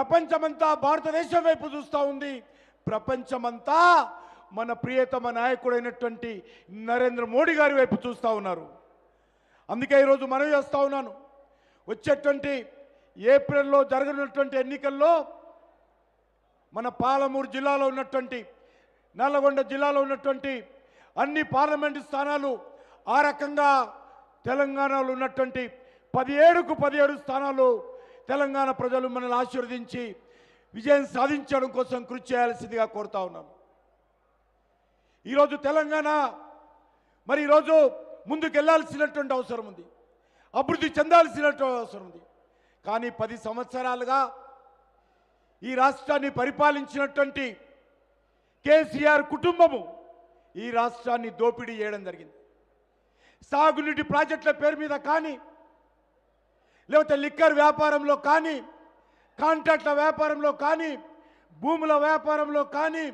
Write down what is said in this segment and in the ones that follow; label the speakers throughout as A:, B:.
A: ప్రపంచమంతా భారతదేశం వైపు చూస్తూ ఉంది. ప్రపంచమంతా మన ప్రియతమ నాయకుడైనటువంటి నరేంద్ర మోడీ గారి వైపు చూస్తూ ఉన్నారు. అందుకే ఈరోజు మనవి చేస్తూ ఉన్నాను. వచ్చేటువంటి ఏప్రిల్లో జరగనున్నటువంటి ఎన్నికల్లో మన పాలమూరు జిల్లాలో ఉన్నటువంటి నల్లగొండ జిల్లాలో ఉన్నటువంటి అన్ని పార్లమెంటు స్థానాలు ఆ రకంగా తెలంగాణలో ఉన్నటువంటి పదిహేడుకు పదిహేడు స్థానాలు తెలంగాణ ప్రజలు మనల్ని ఆశీర్వదించి విజయం సాధించడం కోసం కృషి చేయాల్సిందిగా కోరుతా ఉన్నాను ఈరోజు తెలంగాణ మరి ఈరోజు ముందుకెళ్ళాల్సినటువంటి అవసరం ఉంది. అభివృద్ధి చెందాల్సినటువంటి అవసరం ఉంది. కానీ పది సంవత్సరాలుగా ఈ రాష్ట్రాన్ని పరిపాలించినటువంటి కేసీఆర్ కుటుంబము ఈ రాష్ట్రాన్ని దోపిడీ చేయడం జరిగింది. సాగునీటి ప్రాజెక్టుల పేరు మీద కానీ లేకపోతే లిక్కర్ వ్యాపారంలో కానీ కాంట్రాక్ట్ల వ్యాపారంలో కానీ భూముల వ్యాపారంలో కానీ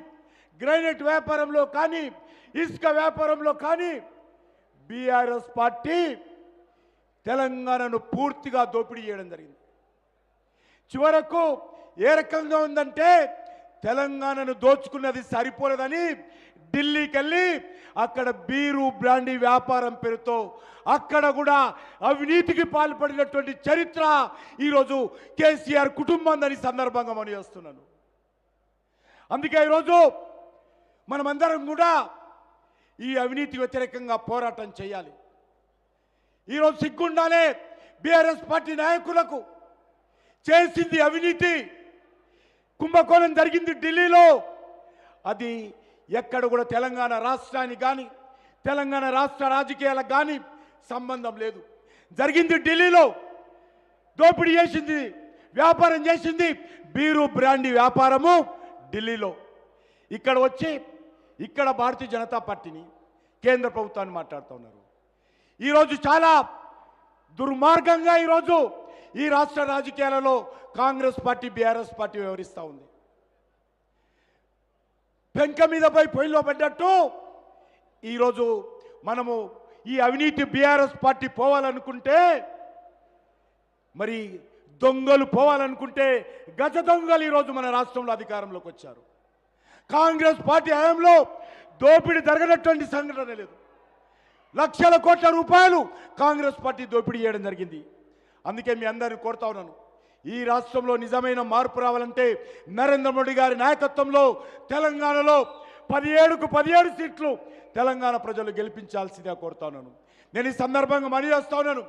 A: గ్రైనేట్ వ్యాపారంలో కానీ ఇసుక వ్యాపారంలో కానీ బీఆర్ఎస్ పార్టీ తెలంగాణను పూర్తిగా దోపిడీ చేయడం జరిగింది. చివరకు ఏ రకంగా ఉందంటే తెలంగాణను దోచుకున్నది సరిపోలేదని ఢిల్లీకి వెళ్ళి అక్కడ బీరు బ్రాండీ వ్యాపారం పేరుతో అక్కడ కూడా అవినీతికి పాల్పడినటువంటి చరిత్ర ఈరోజు కేసీఆర్ కుటుంబం దాని సందర్భంగా మనం చేస్తున్నాను. అందుకే ఈరోజు మనమందరం కూడా ఈ అవినీతి వ్యతిరేకంగా పోరాటం చేయాలి. ఈరోజు సిగ్గుండాలే బీఆర్ఎస్ పార్టీ నాయకులకు చేసింది అవినీతి. కుంభకోణం జరిగింది ఢిల్లీలో. అది ఎక్కడ కూడా తెలంగాణ రాష్ట్రానికి కానీ తెలంగాణ రాష్ట్ర రాజకీయాలకు కానీ సంబంధం లేదు. జరిగింది ఢిల్లీలో. దోపిడీ చేసింది వ్యాపారం చేసింది బీరు బ్రాండీ వ్యాపారము ఢిల్లీలో. ఇక్కడ వచ్చి ఇక్కడ భారతీయ జనతా పార్టీని కేంద్ర ప్రభుత్వాన్ని మాట్లాడుతూ ఉన్నారు. ఈరోజు చాలా దుర్మార్గంగా ఈరోజు ఈ రాష్ట్ర రాజకీయాలలో కాంగ్రెస్ పార్టీ బీఆర్ఎస్ పార్టీ వ్యవహరిస్తూ ఉంది. పెంక మీద పొయ్యిలో పడ్డట్టు. ఈరోజు మనము ఈ అవినీతి బీఆర్ఎస్ పార్టీ పోవాలనుకుంటే మరి దొంగలు పోవాలనుకుంటే గజ దొంగలు ఈరోజు మన రాష్ట్రంలో అధికారంలోకి వచ్చారు. కాంగ్రెస్ పార్టీ హయాంలో దోపిడీ జరగనటువంటి సంఘటన లేదు. లక్షల కోట్ల రూపాయలు కాంగ్రెస్ పార్టీ దోపిడీ చేయడం జరిగింది. అందుకే మీ అందరిని కోరుతా ఉన్నాను. ఈ రాష్ట్రంలో నిజమైన మార్పు రావాలంటే నరేంద్ర మోడీ గారి నాయకత్వంలో తెలంగాణలో పదిహేడుకు పదిహేడు సీట్లు తెలంగాణ ప్రజలు గెలిపించాల్సిందిగా కోరుతాను నేను ఈ సందర్భంగా మనీ చేస్తా ఉన్నాను.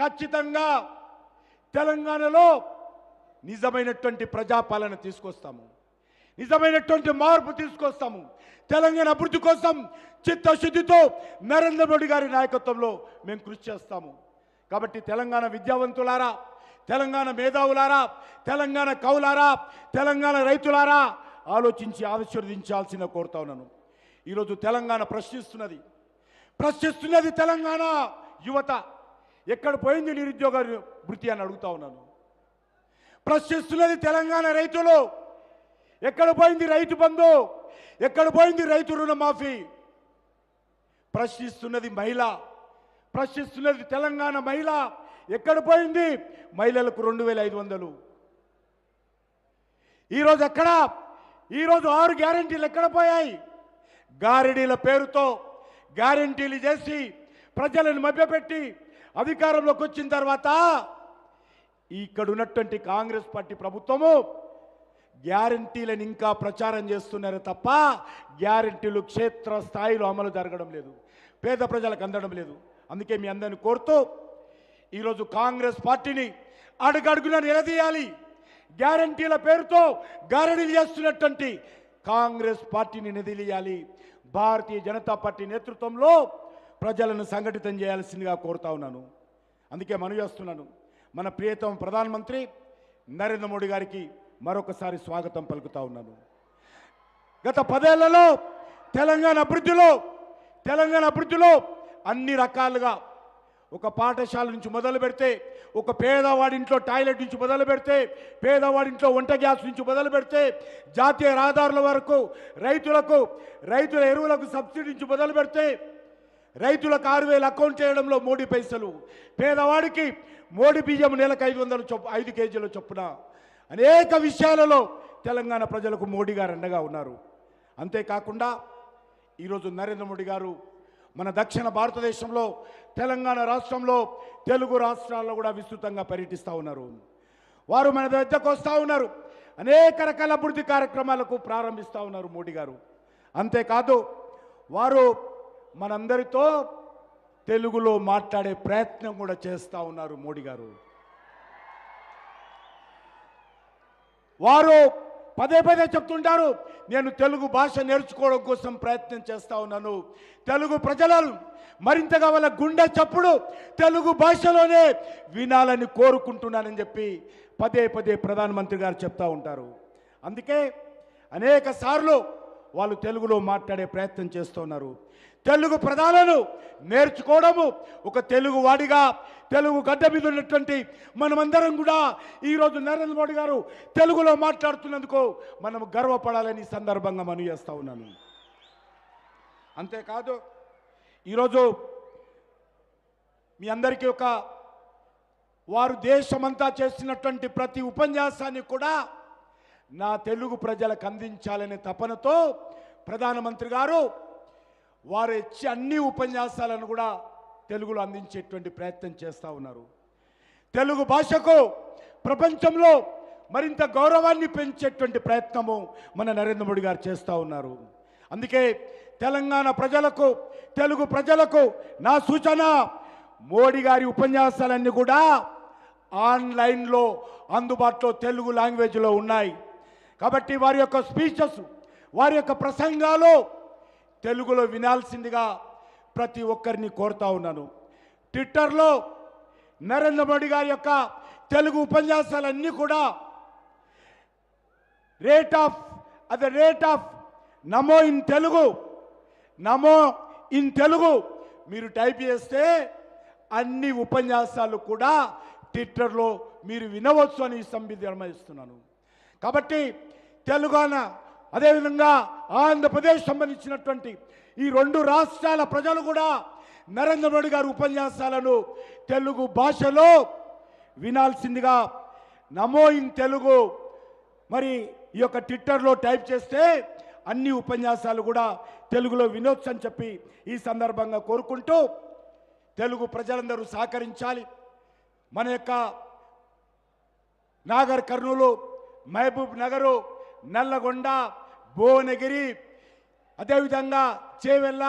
A: ఖచ్చితంగా తెలంగాణలో నిజమైనటువంటి ప్రజాపాలన తీసుకొస్తాము. నిజమైనటువంటి మార్పు తీసుకొస్తాము. తెలంగాణ అభివృద్ధి కోసం చిత్తశుద్ధితో నరేంద్ర మోడీ గారి నాయకత్వంలో మేము కృషి చేస్తాము. కాబట్టి తెలంగాణ విద్యావంతులారా తెలంగాణ మేధావులారా తెలంగాణ కవులారా తెలంగాణ రైతులారా ఆలోచించి ఆశీర్వదించాల్సిన కోరుతా ఉన్నాను. ఈరోజు తెలంగాణ ప్రశ్నిస్తున్నది. ప్రశ్నిస్తున్నది తెలంగాణ యువత. ఎక్కడ పోయింది నిరుద్యోగ వృత్తి అని అడుగుతా ఉన్నాను. ప్రశ్నిస్తున్నది తెలంగాణ రైతులు. ఎక్కడ పోయింది రైతు బంధు? ఎక్కడ పోయింది రైతు రుణమాఫీ? ప్రశ్నిస్తున్నది మహిళ. ప్రశ్నిస్తున్నది తెలంగాణ మహిళ. ఎక్కడ పోయింది? మహిళలకు రెండు వేల ఐదు వందలు. ఈరోజు ఎక్కడ? ఈరోజు ఆరు గ్యారంటీలు ఎక్కడ పోయాయి? గారిడీల పేరుతో గ్యారంటీలు చేసి ప్రజలను మభ్యపెట్టి అధికారంలోకి వచ్చిన తర్వాత ఇక్కడ ఉన్నటువంటి కాంగ్రెస్ పార్టీ ప్రభుత్వము గ్యారంటీలను ఇంకా ప్రచారం చేస్తున్నారు తప్ప గ్యారంటీలు క్షేత్ర స్థాయిలో అమలు జరగడం లేదు. పేద ప్రజలకు అందడం లేదు. అందుకే మీ అందరిని కోరుతూ ఈరోజు కాంగ్రెస్ పార్టీని అడుగడుగున నిలదీయాలి. గ్యారంటీల పేరుతో గారడీలు చేస్తున్నటువంటి కాంగ్రెస్ పార్టీని నిలదీయాలి. భారతీయ జనతా పార్టీ నేతృత్వంలో ప్రజలను సంఘటితం చేయాల్సిందిగా కోరుతా ఉన్నాను. అందుకే మనవి చేస్తున్నాను. మన ప్రియతమ ప్రధానమంత్రి నరేంద్ర మోడీ గారికి మరొకసారి స్వాగతం పలుకుతా ఉన్నాను. గత పదేళ్ళలో తెలంగాణ అభివృద్ధిలో తెలంగాణ అభివృద్ధిలో అన్ని రకాలుగా ఒక పాఠశాల నుంచి మొదలు పెడితే ఒక పేదవాడింట్లో టాయిలెట్ నుంచి మొదలు పెడితే పేదవాడింట్లో వంట గ్యాస్ నుంచి మొదలు పెడితే జాతీయ రహదారుల వరకు రైతులకు రైతుల ఎరువులకు సబ్సిడీ నుంచి మొదలు పెడితే రైతులకు ఆరు వేలు అకౌంట్ చేయడంలో మోడీ పైసలు. పేదవాడికి మోడీ బియ్యం నెలకు ఐదు వందలు చొప్పు ఐదు కేజీల చొప్పున. అనేక విషయాలలో తెలంగాణ ప్రజలకు మోడీ గారు అండగా ఉన్నారు. అంతేకాకుండా ఈరోజు నరేంద్ర మోడీ గారు మన దక్షిణ భారతదేశంలో తెలంగాణ రాష్ట్రంలో తెలుగు రాష్ట్రాల్లో కూడా విస్తృతంగా పర్యటిస్తూ ఉన్నారు. వారు మన దగ్గరకు వస్తూ ఉన్నారు. అనేక రకాల అభివృద్ధి కార్యక్రమాలకు ప్రారంభిస్తూ ఉన్నారు మోడీ గారు. అంతేకాదు వారు మనందరితో తెలుగులో మాట్లాడే ప్రయత్నం కూడా చేస్తూ ఉన్నారు మోడీ గారు. వారు పదే పదే చెప్తుంటారు నేను తెలుగు భాష నేర్చుకోవడం కోసం ప్రయత్నం చేస్తా ఉన్నాను. తెలుగు ప్రజలను మరింతగా వాళ్ళ గుండె చప్పుడు తెలుగు భాషలోనే వినాలని కోరుకుంటున్నానని చెప్పి పదే పదే ప్రధానమంత్రి గారు చెప్తా ఉంటారు. అందుకే అనేక సార్లు వాళ్ళు తెలుగులో మాట్లాడే ప్రయత్నం చేస్తున్నారు తెలుగు ప్రధాలను నేర్చుకోవడము ఒక తెలుగు వాడిగా తెలుగు గడ్డ మీద ఉన్నటువంటి మనమందరం కూడా ఈరోజు నరేంద్ర మోడీ గారు తెలుగులో మాట్లాడుతున్నందుకు మనం గర్వపడాలని ఈ సందర్భంగా మనం చేస్తూ ఉన్నాను. అంతేకాదు ఈరోజు మీ అందరికీ ఒక వారు దేశమంతా చేసినటువంటి ప్రతి ఉపన్యాసాన్ని కూడా నా తెలుగు ప్రజలకు అందించాలనే తపనతో ప్రధానమంత్రి గారు వారు ఇచ్చే అన్ని ఉపన్యాసాలను కూడా తెలుగులో అందించేటువంటి ప్రయత్నం చేస్తూ ఉన్నారు. తెలుగు భాషకు ప్రపంచంలో మరింత గౌరవాన్ని పెంచేటువంటి ప్రయత్నము మన నరేంద్ర మోడీ గారు చేస్తూ ఉన్నారు. అందుకే తెలంగాణ ప్రజలకు తెలుగు ప్రజలకు నా సూచన మోడీ గారి ఉపన్యాసాలన్నీ కూడా ఆన్లైన్లో అందుబాటులో తెలుగు లాంగ్వేజ్లో ఉన్నాయి. కాబట్టి వారి యొక్క స్పీచెస్ వారి యొక్క ప్రసంగాలు తెలుగులో వినాల్సిందిగా ప్రతి ఒక్కరిని కోరుతా ఉన్నాను. ట్విట్టర్లో నరేంద్ర మోడీ గారి యొక్క తెలుగు ఉపన్యాసాలన్నీ కూడా rate of at the rate of Namo in Telugu Namo in Telugu మీరు టైప్ చేస్తే అన్ని ఉపన్యాసాలు కూడా ట్విట్టర్లో మీరు వినవచ్చు అని సంవిధానమిస్తున్నాను కాబట్టి తెలుగాన అదేవిధంగా ఆంధ్రప్రదేశ్ సంబంధించినటువంటి ఈ రెండు రాష్ట్రాల ప్రజలు కూడా నరేంద్ర మోడీ గారి ఉపన్యాసాలను తెలుగు భాషలో వినాల్సిందిగా నమో ఇన్ తెలుగు మరి ఈ యొక్క ట్విట్టర్లో టైప్ చేస్తే అన్ని ఉపన్యాసాలు కూడా తెలుగులో వినొచ్చు అని చెప్పి ఈ సందర్భంగా కోరుకుంటూ తెలుగు ప్రజలందరూ సహకరించాలి. మన యొక్క నాగర్ కర్నూలు మహబూబ్ నగరు నల్లగొండ భువనగిరి అదేవిధంగా చేవెళ్ళ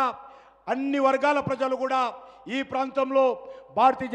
A: అన్ని వర్గాల ప్రజలు కూడా ఈ ప్రాంతంలో భారతీయ